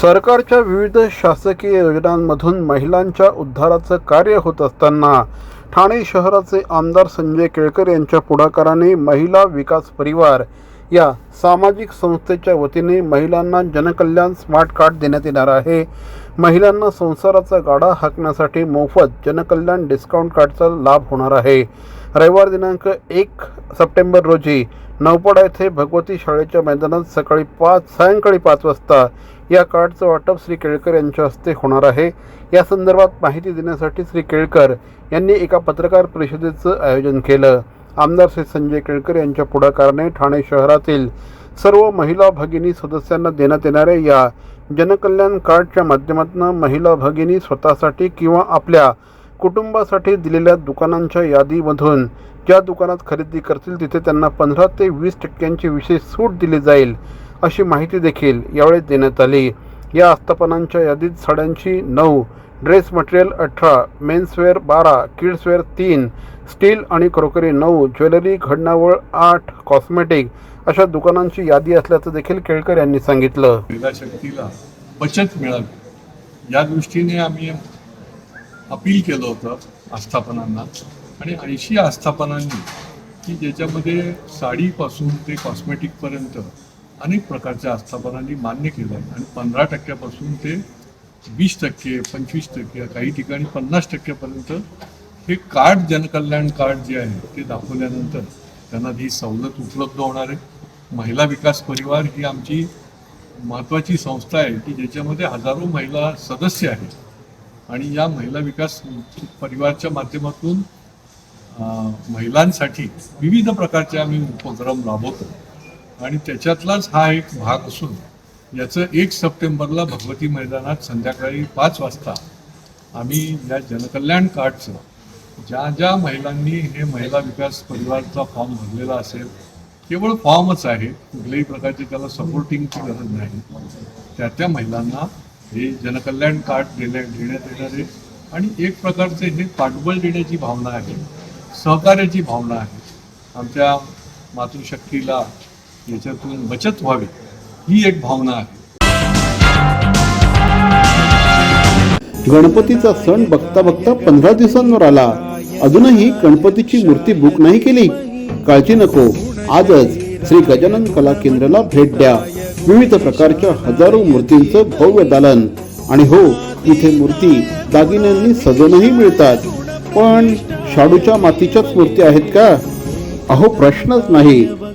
सरकारच्या विविध शासकीय योजनांमधून महिलांच्या उद्धाराचं कार्य होत असताना ठाणे शहराचे आमदार संजय केळकर यांच्या पुढाकाराने महिला विकास परिवार या सामाजिक संस्थेच्या वतीने महिलांना जनकल्याण स्मार्ट कार्ड देण्यात येणार आहे. महिलांना संसाराचा गाडा हाकण्यासाठी मोफत जनकल्याण डिस्काउंट कार्डचा लाभ होणार आहे. रविवार दिनांक एक सप्टेंबर रोजी नवपाडा येथे भगवती शाळेच्या मैदानात सकाळी पाच सायंकाळी पाच वाजता या कार्डचं वाटप श्री केळकर यांच्या हस्ते होणार आहे. या संदर्भात माहिती देण्यासाठी श्री केळकर यांनी एका पत्रकार परिषदेचं आयोजन केलं. आमदार श्री संजय केळकर यांच्या पुढाकाराने ठाणे शहरातील सर्व महिला भगिनी सदस्यांना देण्यात येणाऱ्या या जनकल्याण कार्डच्या माध्यमातून महिला भगिनी स्वतःसाठी किंवा आपल्या कुटुंबासाठी दिलेल्या दुकानांच्या यादीमधून ज्या दुकानात खरेदी करतील तिथे त्यांना पंधरा ते वीस टक्क्यांची विशेष सूट दिली जाईल. अशी माहिती देखील यावेळी देण्यात आली. या आस्थापनांच्या यादीत साड्यांची नऊ ड्रेस मटेरियल अठरा मेन्सवेअर बारा किड्सवेअर तीन स्टील आणि क्रोकरी नऊ ज्वेलरी घडणावळ आठ कॉस्मेटिक अशा दुकानांची यादी असल्याचं देखील केळकर यांनी सांगितलं. शक्तीला बचत मिळावी या दृष्टीने आम्ही अपील केलं होतं आस्थापनांना. आणि ऐंशी आस्थापनांनी की ज्याच्यामध्ये साडीपासून ते कॉस्मेटिकपर्यंत अनेक प्रकारच्या आस्थापनांनी मान्य केलं आहे. आणि पंधरा टक्क्यापासून ते वीस टक्के पंचवीस टक्के काही ठिकाणी पन्नास टक्क्यापर्यंत हे कार्ड जनकल्याण कार्ड जे आहे ते दाखवल्यानंतर त्यांना ही सवलत उपलब्ध होणार आहे. महिला विकास परिवार ही आमची महत्त्वाची संस्था आहे की ज्याच्यामध्ये हजारो महिला सदस्य आहेत. आणि या महिला विकास परिवारच्या माध्यमातून महिलांसाठी विविध प्रकारचे आम्ही उपक्रम राबवतो. आणि त्याच्यातलाच हा एक भाग असून याचं एक सप्टेंबरला भगवती मैदानात संध्याकाळी पाच वाजता आम्ही या जनकल्याण कार्डचं ज्या ज्या महिलांनी हे महिला विकास परिवारचा फॉर्म भरलेला असेल केवळ फॉर्मच आहे कुठल्याही प्रकारची त्याला सपोर्टिंगची गरज नाही. त्या त्या महिलांना हे जनकल्याण कार्ड देण्या देण्यात येणार आहे आणि एक प्रकारचे हे पाठबळ देण्याची भावना आहे सहकार्याची भावना आहे. आमच्या मातृशक्तीला याच्यातून बचत व्हावी ही एक भावना आहे. गणपतीचा सण बघता बघता पंधरा दिवसांवर आला. अजूनही गणपतीची मूर्ती बुक नाही केली. काळजी नको. आजच श्री गजानन कला केंद्राला भेट द्या. विविध प्रकारच्या हजारो मूर्तींचं भव्य दालन. आणि हो इथे मूर्ती दागिन्यांनी सजवूनही मिळतात. पण शाडूच्या मातीच्याच मूर्ती आहेत का? अहो प्रश्नच नाही.